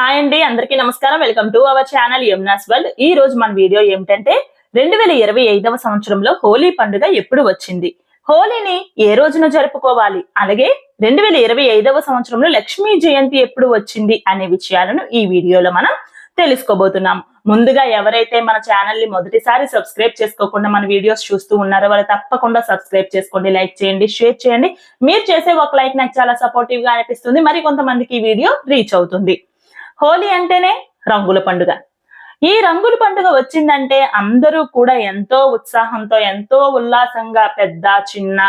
Hi అండి అందరికీ నమస్కారం. Welcome to our channel Yamuna's world. ఈ రోజు మన వీడియో ఏమిటంటే రెండు వేల ఇరవై ఐదవ సంవత్సరంలో హోలీ పండుగ ఎప్పుడు వచ్చింది? హోలీని ఏ రోజున జరుపుకోవాలి? అలాగే రెండు వేల ఇరవై ఐదవ సంవత్సరంలో లక్ష్మీ జయంతి ఎప్పుడు వచ్చింది అనే విషయాలను ఈ వీడియోలో మనం తెలుసుకోబోతున్నాం. ముందుగా ఎవరైతే మన ఛానల్ని మొదటిసారి సబ్స్క్రైబ్ చేసుకోకుండా మన వీడియోస్ చూస్తూ ఉన్నారో వాళ్ళు తప్పకుండా సబ్స్క్రైబ్ చేసుకోండి లైక్ చేయండి షేర్ చేయండి. మీరు చేసే ఒక లైక్ నాకు చాలా సపోర్టివ్గా అనిపిస్తుంది. మరి కొంతమందికి ఈ వీడియో రీచ్ అవుతుంది. హోలీ అంటేనే రంగుల పండుగ. ఈ రంగుల పండుగ వచ్చిందంటే అందరూ కూడా ఎంతో ఉత్సాహంతో ఎంతో ఉల్లాసంగా పెద్ద చిన్న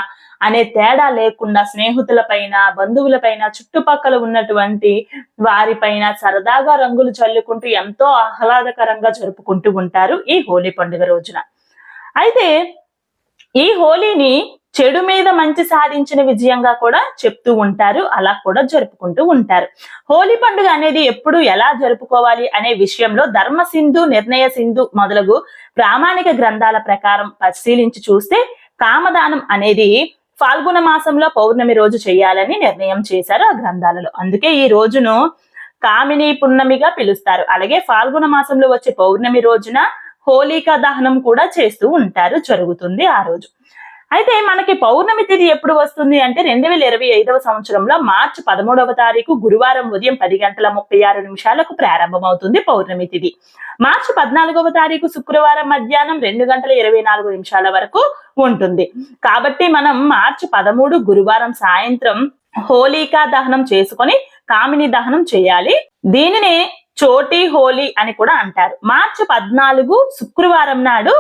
అనే తేడా లేకుండా స్నేహితుల పైన బంధువుల పైన చుట్టుపక్కల ఉన్నటువంటి వారిపైన సరదాగా రంగులు చల్లుకుంటూ ఎంతో ఆహ్లాదకరంగా జరుపుకుంటూ ఉంటారు ఈ హోలీ పండుగ రోజున. అయితే ఈ హోలీని చెడు మీద మంచి సాధించిన విజయంగా కూడా చెప్తూ ఉంటారు. అలా కూడా జరుపుకుంటూ ఉంటారు. హోలీ పండుగ అనేది ఎప్పుడు ఎలా జరుపుకోవాలి అనే విషయంలో ధర్మ సింధు నిర్ణయ సింధు మొదలగు ప్రామాణిక గ్రంథాల ప్రకారం పరిశీలించి చూస్తే కామదానం అనేది ఫాల్గుణ మాసంలో పౌర్ణమి రోజు చేయాలని నిర్ణయం చేశారు ఆ గ్రంథాలలో. అందుకే ఈ రోజును కామిని పున్నమిగా పిలుస్తారు. అలాగే ఫాల్గుణ మాసంలో వచ్చే పౌర్ణమి రోజున హోలికా దహనం కూడా చేస్తూ ఉంటారు. జరుగుతుంది ఆ రోజు. అయితే మనకి పౌర్ణమి తిథి ఎప్పుడు వస్తుంది అంటే రెండు వేల ఇరవై ఐదవ సంవత్సరంలో మార్చి పదమూడవ తారీఖు గురువారం ఉదయం పది గంటల ముప్పై ఆరు నిమిషాలకు ప్రారంభమవుతుంది పౌర్ణమి తిథి మార్చి పద్నాలుగవ తారీఖు శుక్రవారం మధ్యాహ్నం రెండు గంటల ఇరవై నాలుగు నిమిషాల వరకు ఉంటుంది. కాబట్టి మనం మార్చి పదమూడు గురువారం సాయంత్రం హోలికా దహనం చేసుకొని కామిని దహనం చేయాలి. దీనిని చోటీ హోలీ అని కూడా అంటారు. మార్చి పద్నాలుగు శుక్రవారం నాడు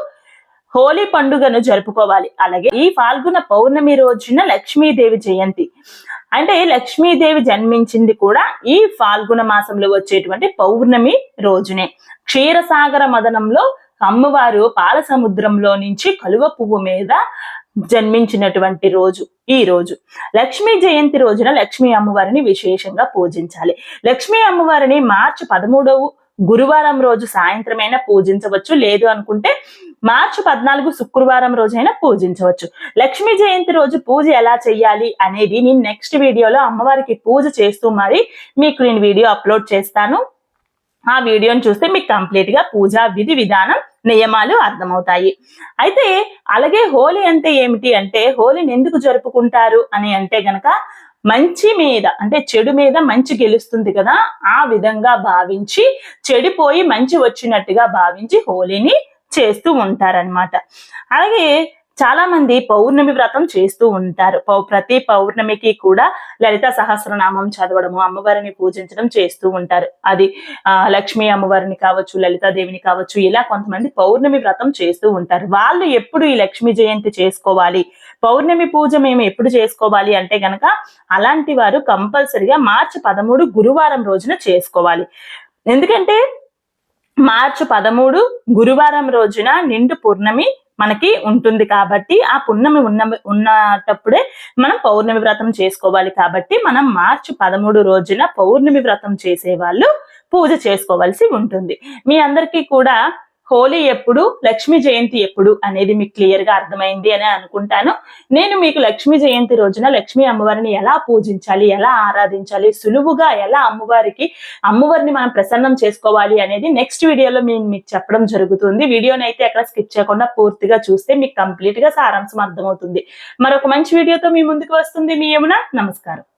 హోలీ పండుగను జరుపుకోవాలి. అలాగే ఈ ఫాల్గుణ పౌర్ణమి రోజున లక్ష్మీదేవి జయంతి. అంటే లక్ష్మీదేవి జన్మించింది కూడా ఈ ఫాల్గుణ మాసంలో వచ్చేటువంటి పౌర్ణమి రోజునే. క్షీరసాగర మదనంలో అమ్మవారు పాల సముద్రంలో నుంచి కలువ పువ్వు మీద జన్మించినటువంటి రోజు ఈ రోజు. లక్ష్మీ జయంతి రోజున లక్ష్మీ అమ్మవారిని విశేషంగా పూజించాలి. లక్ష్మీ అమ్మవారిని మార్చి పదమూడవ గురువారం రోజు సాయంత్రమైనా పూజించవచ్చు. లేదు అనుకుంటే మార్చి పద్నాలుగు శుక్రవారం రోజైన పూజించవచ్చు. లక్ష్మీ జయంతి రోజు పూజ ఎలా చెయ్యాలి అనేది నేను నెక్స్ట్ వీడియోలో అమ్మవారికి పూజ చేస్తూ మరి మీకు నేను వీడియో అప్లోడ్ చేస్తాను. ఆ వీడియోని చూస్తే మీకు కంప్లీట్గా పూజా విధి విధానం నియమాలు అర్థమవుతాయి. అయితే అలాగే హోలీ అంటే ఏమిటి అంటే హోలీని ఎందుకు జరుపుకుంటారు అని అంటే గనక మంచి మీద అంటే చెడు మీద మంచి గెలుస్తుంది కదా ఆ విధంగా భావించి చెడిపోయి మంచి వచ్చినట్టుగా భావించి హోలీని చేస్తూ ఉంటారనమాట అలాగే చాలా మంది పౌర్ణమి వ్రతం చేస్తూ ఉంటారు. ప్రతి పౌర్ణమికి కూడా లలిత సహస్రనామం చదవడము అమ్మవారిని పూజించడం చేస్తూ ఉంటారు. అది ఆ లక్ష్మీ అమ్మవారిని కావచ్చు లలితాదేవిని కావచ్చు ఇలా కొంతమంది పౌర్ణమి వ్రతం చేస్తూ ఉంటారు. వాళ్ళు ఎప్పుడు ఈ లక్ష్మీ జయంతి చేసుకోవాలి? పౌర్ణమి పూజ మేము ఎప్పుడు చేసుకోవాలి అంటే గనక అలాంటి వారు కంపల్సరిగా మార్చి పదమూడు గురువారం రోజున చేసుకోవాలి. ఎందుకంటే మార్చి పదమూడు గురువారం రోజున నిండు పూర్ణమి మనకి ఉంటుంది కాబట్టి ఆ పున్నమి ఉన్న ఉన్నటప్పుడే మనం పౌర్ణమి వ్రతం చేసుకోవాలి కాబట్టి మనం మార్చి పదమూడు రోజున పౌర్ణమి వ్రతం చేసే వాళ్ళు పూజ చేసుకోవాల్సి ఉంటుంది. మీ అందరికీ కూడా హోలీ ఎప్పుడు లక్ష్మీ జయంతి ఎప్పుడు అనేది మీకు క్లియర్గా అర్థమైంది అని అనుకుంటాను. నేను మీకు లక్ష్మీ జయంతి రోజున లక్ష్మీ అమ్మవారిని ఎలా పూజించాలి ఎలా ఆరాధించాలి సులువుగా ఎలా అమ్మవారికి అమ్మవారిని మనం ప్రసన్నం చేసుకోవాలి అనేది నెక్స్ట్ వీడియోలో మేము మీకు చెప్పడం జరుగుతుంది. వీడియోని అయితే ఎక్కడ స్కిప్ చేయకుండా పూర్తిగా చూస్తే మీకు కంప్లీట్గా సారాంశం అర్థమవుతుంది. మరొక మంచి వీడియోతో మీ ముందుకు వస్తుంది మీ యమున. నమస్కారం.